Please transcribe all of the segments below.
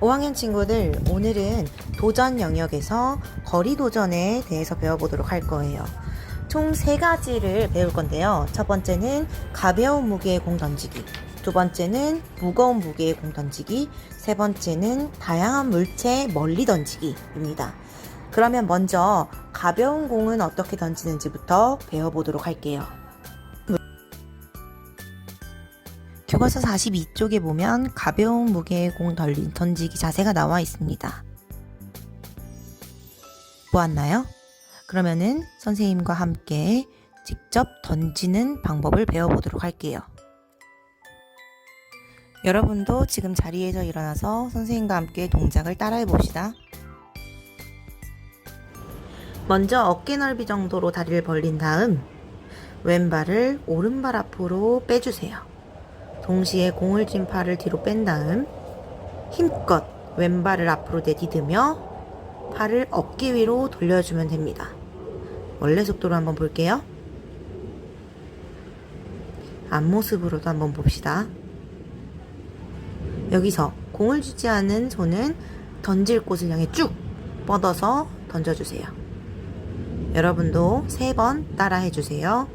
5학년 친구들, 오늘은 도전 영역에서 거리 도전에 대해서 배워보도록 할 거예요. 총 세 가지를 배울 건데요. 첫 번째는 가벼운 무게의 공 던지기. 두 번째는 무거운 무게의 공 던지기. 세 번째는 다양한 물체 멀리 던지기입니다. 그러면 먼저 가벼운 공은 어떻게 던지는지부터 배워보도록 할게요. 교과서 42쪽에 보면 가벼운 무게의 공 덜리- 던지기 자세가 나와 있습니다. 보았나요? 그러면은 선생님과 함께 직접 던지는 방법을 배워보도록 할게요. 여러분도 지금 자리에서 일어나서 선생님과 함께 동작을 따라해 봅시다. 먼저 어깨 넓이 정도로 다리를 벌린 다음 왼발을 오른발 앞으로 빼주세요. 동시에 공을 쥔 팔을 뒤로 뺀 다음 힘껏 왼발을 앞으로 내디디며 팔을 어깨 위로 돌려주면 됩니다. 원래 속도로 한번 볼게요. 앞모습으로도 한번 봅시다. 여기서 공을 쥐지 않은 손은 던질 곳을 향해 쭉 뻗어서 던져주세요. 여러분도 세 번 따라 해주세요.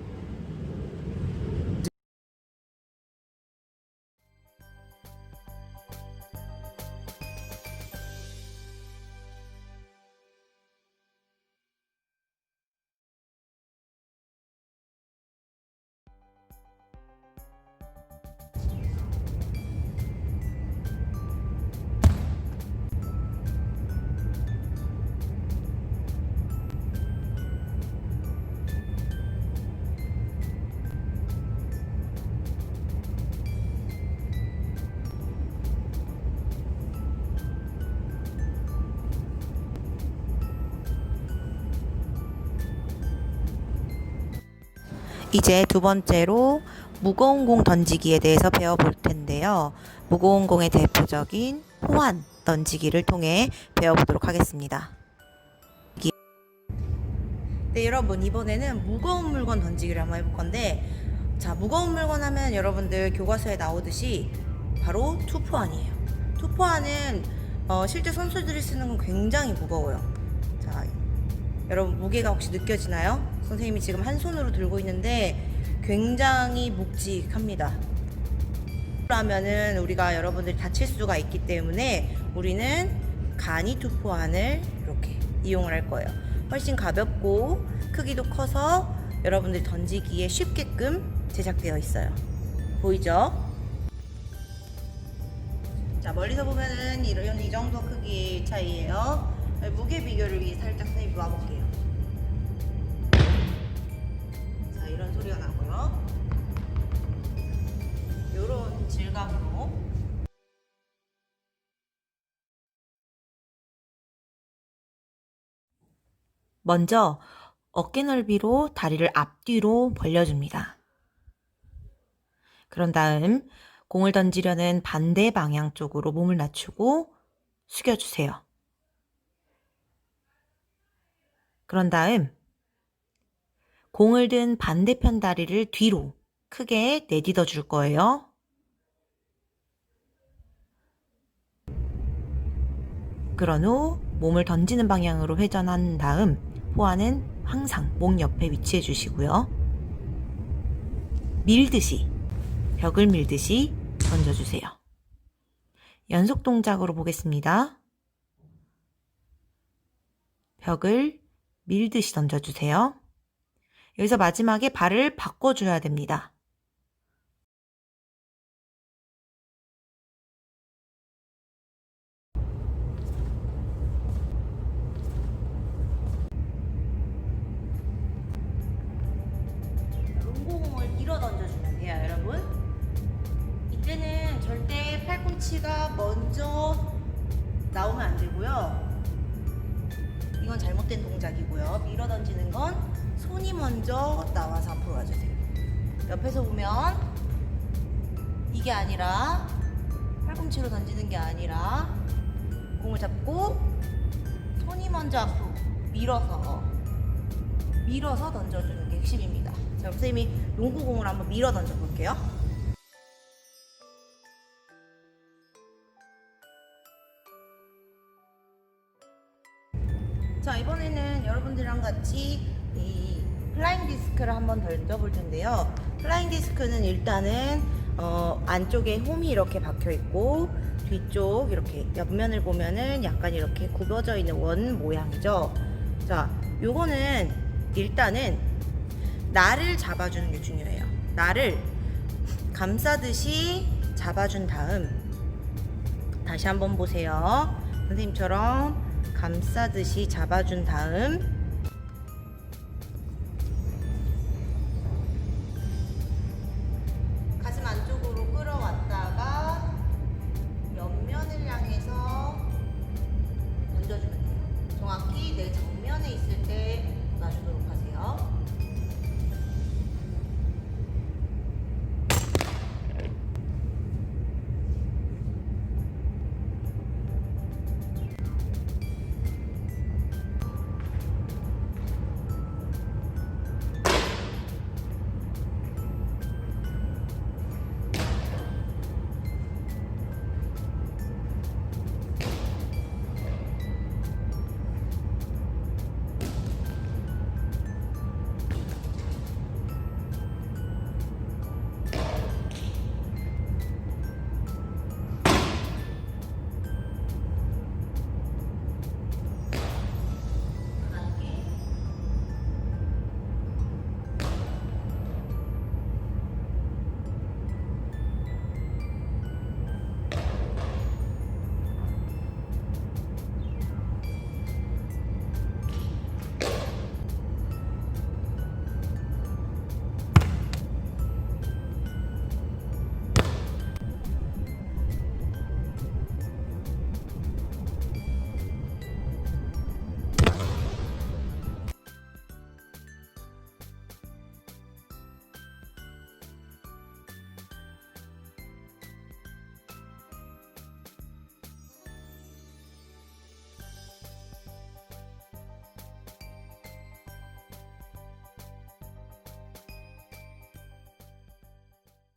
이제 두 번째로 무거운 공 던지기에 대해서 배워볼 텐데요. 무거운 공의 대표적인 호환 던지기를 통해 배워보도록 하겠습니다. 네, 여러분 이번에는 무거운 물건 던지기를 한번 해볼 건데 자, 무거운 물건 하면 여러분들 교과서에 나오듯이 바로 투포환이에요. 투포환은 어, 실제 선수들이 쓰는 건 굉장히 무거워요. 자, 여러분 무게가 혹시 느껴지나요? 선생님이 지금 한 손으로 들고 있는데 굉장히 묵직합니다. 그러면은 우리가 여러분들이 다칠 수가 있기 때문에 우리는 간이 투포환을 이렇게 이용을 할 거예요. 훨씬 가볍고 크기도 커서 여러분들이 던지기에 쉽게끔 제작되어 있어요. 보이죠? 자 멀리서 보면은 이런 이 정도 크기 차이예요. 무게 비교를 위해 살짝 선생님 놔볼게요. 소리가 나고요. 요런 질감으로 먼저 어깨 넓이로 다리를 앞뒤로 벌려줍니다. 그런 다음 공을 던지려는 반대 방향 쪽으로 몸을 낮추고 숙여주세요. 그런 다음 공을 든 반대편 다리를 뒤로 크게 내딛어 줄 거예요. 그런 후 몸을 던지는 방향으로 회전한 다음 호환은 항상 목 옆에 위치해 주시고요. 밀듯이 벽을 밀듯이 던져주세요. 연속 동작으로 보겠습니다. 벽을 밀듯이 던져주세요. 여기서 마지막에 발을 바꿔줘야 됩니다. 롱공을 밀어 던져주면 돼요, 여러분. 이때는 절대 팔꿈치가 먼저 나오면 안 되고요. 이건 잘못된 동작이고요. 밀어 던지는 건 손이 먼저 나와서 앞으로 와주세요. 옆에서 보면 이게 아니라 팔꿈치로 던지는 게 아니라 공을 잡고 손이 먼저 앞으로 밀어서 밀어서 던져주는 게 핵심입니다. 자, 선생님이 농구공을 한번 밀어 던져 볼게요. 자, 이번에는 여러분들이랑 같이 이 플라잉 디스크를 한번 던져볼 텐데요. 플라잉 디스크는 일단은 어, 안쪽에 홈이 이렇게 박혀 있고 뒤쪽 이렇게 옆면을 보면은 약간 이렇게 굽어져 있는 원 모양이죠. 자, 요거는 일단은 날을 잡아주는 게 중요해요. 날을 감싸듯이 잡아준 다음 다시 한번 보세요. 선생님처럼 감싸듯이 잡아준 다음 있을 때 마시도록 하세요.